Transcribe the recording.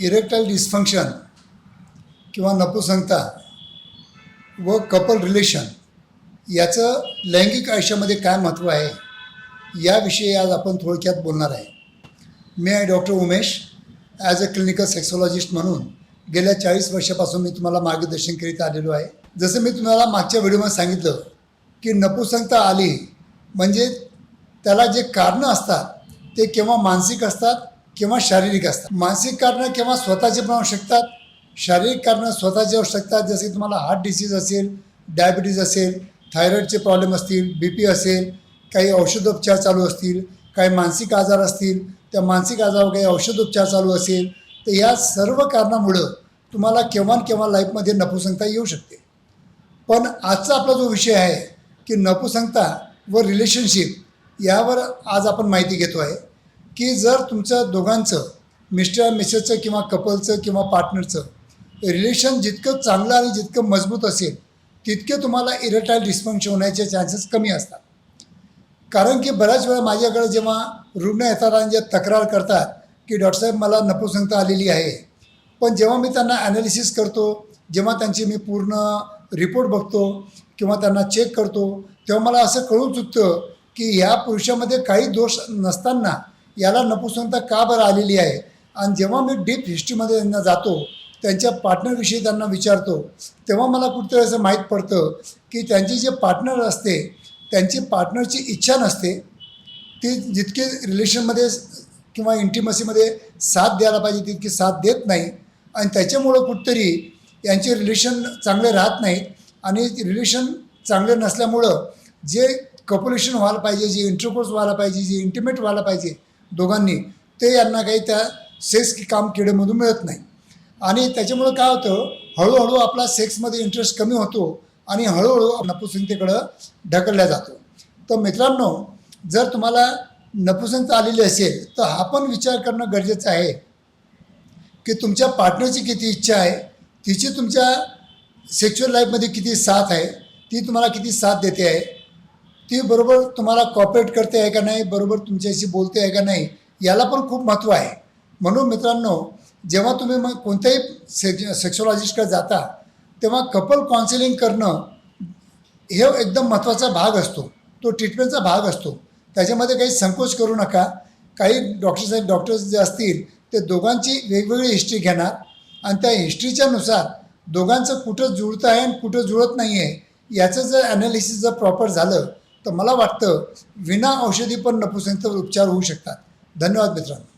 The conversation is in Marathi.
इरेक्टाईल डिस्फंक्शन किंवा नपुसंगता व कपल रिलेशन याचं लैंगिक आयुष्यामध्ये काय महत्त्व आहे याविषयी आज आपण थोडक्यात बोलणार आहे. मी आहे doctor Umesh as a clinical sexologist म्हणून गेल्या चाळीस वर्षापासून मी तुम्हाला मार्गदर्शन करीत आलेलो आहे. जसं मी तुम्हाला मागच्या व्हिडिओमध्ये सांगितलं की नपुसंगता आली म्हणजे त्याला जे कारणं असतात ते केव्हा मानसिक असतात किंवा शारीरिक असतात. मानसिक कारणं केव्हा स्वतःचे पण असू शकतात. शारीरिक कारणं स्वतःचे असू शकतात. जसे की तुम्हाला हार्ट डिसीज असेल डायबिटीज असेल थायरॉईडचे प्रॉब्लेम असतील बी पी असेल काही औषधोपचार चालू असतील काही मानसिक आजार असतील त्या मानसिक आजारावर काही औषधोपचार चालू असेल तर या सर्व कारणामुळं तुम्हाला केव्हा केव्हा लाईफमध्ये नपुसंगता येऊ शकते. पण आजचा आपला जो विषय आहे की नपुसंगता व रिलेशनशिप यावर आज आपण माहिती घेतो आहे. की जर तुमचं दोघांचं मिस्टर मिसेसचं किंवा कपलचं किंवा पार्टनरचं रिलेशन जितकं चांगलं आणि जितकं मजबूत असेल तितके तुम्हाला इरेटाईल डिस्फंक्शन होण्याचे चान्सेस कमी असतात. कारण की बऱ्याच वेळा माझ्याकडे जेव्हा रुग्ण येतात आणि जे तक्रार करतात की डॉक्टरसाहेब मला नपुसंगता आलेली आहे. पण जेव्हा मी त्यांना ॲनालिसिस करतो जेव्हा त्यांची मी पूर्ण रिपोर्ट बघतो किंवा त्यांना चेक करतो तेव्हा मला असं कळून चुकतं की ह्या पुरुषामध्ये काही दोष नसताना याला नपुसंता का बरं आलेली आहे? आणि जेव्हा मी डीप हिस्ट्रीमध्ये त्यांना जातो त्यांच्या पार्टनरविषयी त्यांना विचारतो तेव्हा मला कुठेतरी असं माहीत पडतं की त्यांची जे पार्टनर असते त्यांची पार्टनरची इच्छा नसते. ती जितके रिलेशनमध्ये किंवा इंटिमसीमध्ये साथ द्यायला पाहिजे तितकी साथ देत नाही. आणि त्याच्यामुळं कुठतरी यांचे रिलेशन चांगले राहत नाहीत. आणि रिलेशन चांगले नसल्यामुळं जे कपोलेशन व्हायला पाहिजे जे इंटरकोर्स व्हायला पाहिजे जे इंटिमेट व्हायला पाहिजे दोघांनी ते यांना काही त्या सेक्स काम किडेमधून मिळत नाही. आणि त्याच्यामुळं काय होतं हळूहळू आपला सेक्समध्ये इंटरेस्ट कमी होतो आणि हळूहळू नपुसंगतेकडं ढकलल्या जातो. तर मित्रांनो जर तुम्हाला नपुसंगता आलेली असेल तर हा पण विचार करणं गरजेचं आहे की तुमच्या पार्टनरची किती इच्छा आहे तिची तुमच्या सेक्शुअल लाईफमध्ये किती साथ आहे ती तुम्हाला किती साथ देते आहे ती बरोबर तुम्हाला कॉपरेट करते आहे का नाही बरोबर तुमच्याशी बोलते आहे का नाही याला पण खूप महत्त्व आहे. म्हणून मित्रांनो जेव्हा तुम्ही मग कोणत्याही से सेक्सॉलॉजिस्टकडे जाता तेव्हा कपल काउन्सिलिंग करणं हे एकदम महत्त्वाचा भाग असतो. तो ट्रीटमेंटचा भाग असतो. त्याच्यामध्ये काही संकोच करू नका. काही डॉक्टर्स आहेत डॉक्टर्स जे असतील ते दोघांची वेगवेगळी हिस्ट्री घेणार आणि त्या हिस्ट्रीच्यानुसार दोघांचं कुठं जुळतं आहे आणि कुठं जुळत नाही आहे याचं जर ॲनालिसिस जर प्रॉपर झालं तर मला वाटतं विना औषधी पण नपुसंगतेवर उपचार होऊ शकतात. धन्यवाद मित्रांनो.